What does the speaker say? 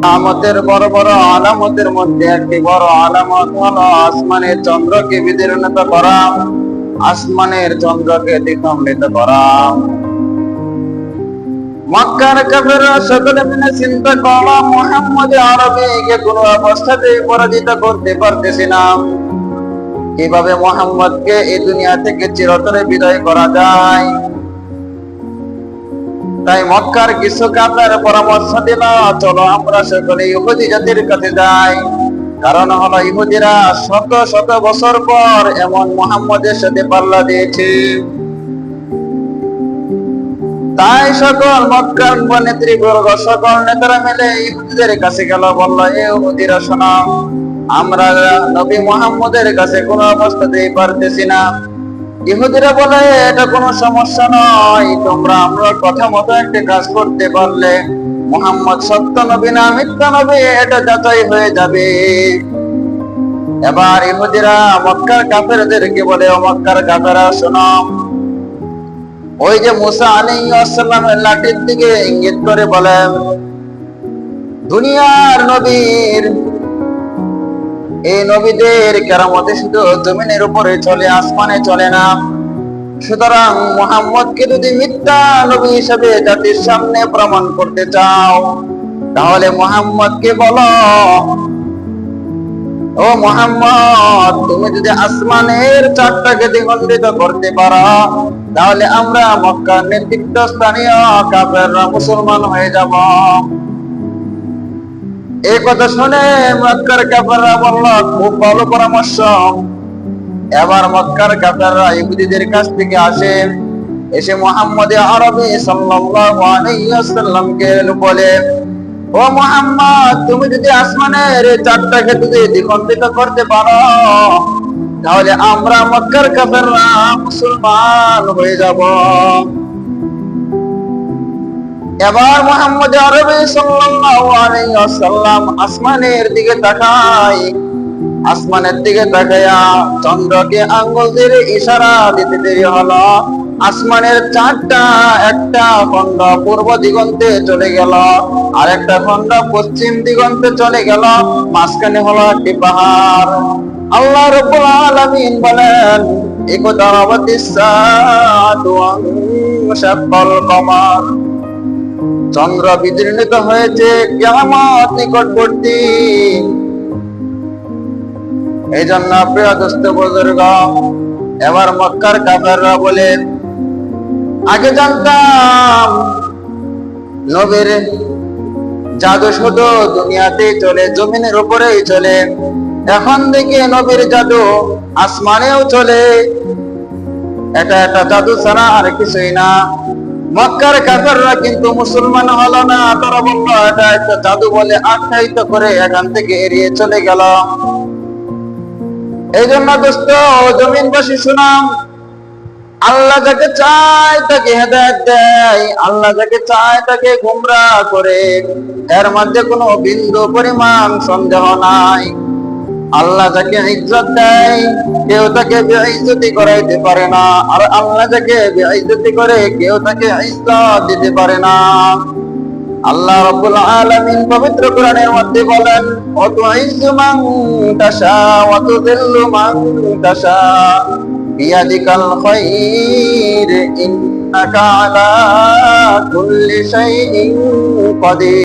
আলামতের বড় বড় আলামতের মধ্যে একটি বড় আলামত হলো আসমানের চন্দ্রকে বিদীর্ণত করা, আসমানের চন্দ্রকে দ্বিখণ্ডিত করা। মক্কার কাফেররা সকলে চিন্তা করল, মোহাম্মদ আরবিকে কোনো অবস্থাতেই পরাজিত করতে পারতেছি না। কীভাবে মোহাম্মদকে এই দুনিয়া থেকে চিরতরে বিদায় করা যায়? তাই মক্কার কিছু কাপের পরামর্শ দিল, চলো আমরা সকলে ইহুদি জাতির কাছে যাই। কারণ হলো ইহুদিরা শত শত বছর পর এমন মোহাম্মদের সাথে পাল্লা দিয়েছে। তাই সকল মক্কার নেতৃবর্গ সকল নেতারা মিলে ইহুদিদের কাছে গেল, বলল, এ ইহুদিরা, শোনো, আমরা নবী মোহাম্মদের কাছে কোনো অবস্থাতেই পারতেছি না। ইহুদিরা বলে, এটা কোনো সমস্যা নয়। তোমরা আমরা কথা মতো একটা কাজ করতে পারলে। মোহাম্মদ সত্য নবী না মিথ্যা নবী, এটা যাচাই হয়ে যাবে। এবার ইহুদিরা মক্কার কাফেরদেরকে বলে মক্কার কাফেরা, শোনো। ওই যে মুসা আলী আসসালামের লাঠির দিকে ইঙ্গিত করে বলেন, দুনিয়ার নবীর এই নবীদের কেরামতে শুধু জমিনের উপরে চলে, আসমানে চলে না। সুতরাং মোহাম্মদকে যদি মিথ্যা নবী হিসেবে জাতির সামনে প্রমাণ করতে চাও, তাহলে মোহাম্মদকে বলো, ও মোহাম্মদ, তুমি যদি আসমানের চারটাকে দ্বিখণ্ডিত করতে পারো, তাহলে আমরা মক্কার নেতৃত্ব স্থানীয় কাফেররা মুসলমান হয়ে যাব। এই কথা শুনে মক্কার বলল, খুব ভালো পরামর্শ। এবার মক্কার ইহুদিদের কাছ থেকে আসে। এসে মোহাম্মদ আরবি সাল্লাল্লাহু আলাইহি ওয়াসাল্লামকে বলে, ও মোহাম্মদ, তুমি যদি আসমানের এই চারটাকে যদি দ্বিখণ্ডিত করতে পারো, তাহলে আমরা মক্কার কাফেররা মুসলমান হয়ে যাব। এবার মোহাম্মদ আরবি সাল্লাল্লাহু আসমানের দিকে তাকায়। আসমানের দিকে তাকায়া চন্দ্রকে আঙ্গুল দিয়ে ইশারা দিতে দেরি হলো। আসমানের চারটা একটা খন্ড পূর্ব দিগন্তে চলে গেল আর একটা খন্ড পশ্চিম দিগন্তে চলে গেল, মাঝখানে হলো একটি পাহাড়। আল্লাহ রব্বুল আলামিন বলেন ইকতারাবাতিস সাআতু ওয়ানশাক্কাল কমার। চন্দ্র বিদীর্ণিত হয়েছে কেমন নিকটবর্তী। এই জন্য প্রিয় দোস্ত বুজুর্গ, এবার মক্কার কাফেররা বলে, আগে জানতাম নবীর জাদু শুধু দুনিয়াতে চলে, জমিনের উপরেই চলে। এখন দেখি নবীর জাদু আসমানেও চলে। এটা একটা জাদু ছাড়া আর কিছুই না। মক্কার কাফেররা কিন্তু মুসলমান হলো না। তারা বলল, এটা একটা জাদু বলে আখ্যায়িত করে এখান থেকে এড়িয়ে চলে গেল। এই জন্য দোস্ত জমিনবাসী শুনাম আল্লাহ যাকে চায় তাকে হেদায়ত দেয়। আল্লাহ যাকে চায় তাকে গুমরা করে। এর মধ্যে কোনো বিন্দু পরিমাণ সন্দেহ নাই। আল্লাহ যাকে ইজ্জত দেয়, কেউ তাকে বেইজ্জতি করাইতে পারে না। আর আল্লাহ যাকে বেইজ্জতি করে, কেউ তাকে ইজ্জত দিতে পারে না। আল্লাহ রাব্বুল আলামিন পবিত্র কোরআনের মধ্যে বলেন ও তুইজ্জু মান তাশা ওয়া তুযিল্লু মান তাশা, বিয়াদিকাল খায়র ইন্নাকা আলা কুল্লি শাইইন কাদির।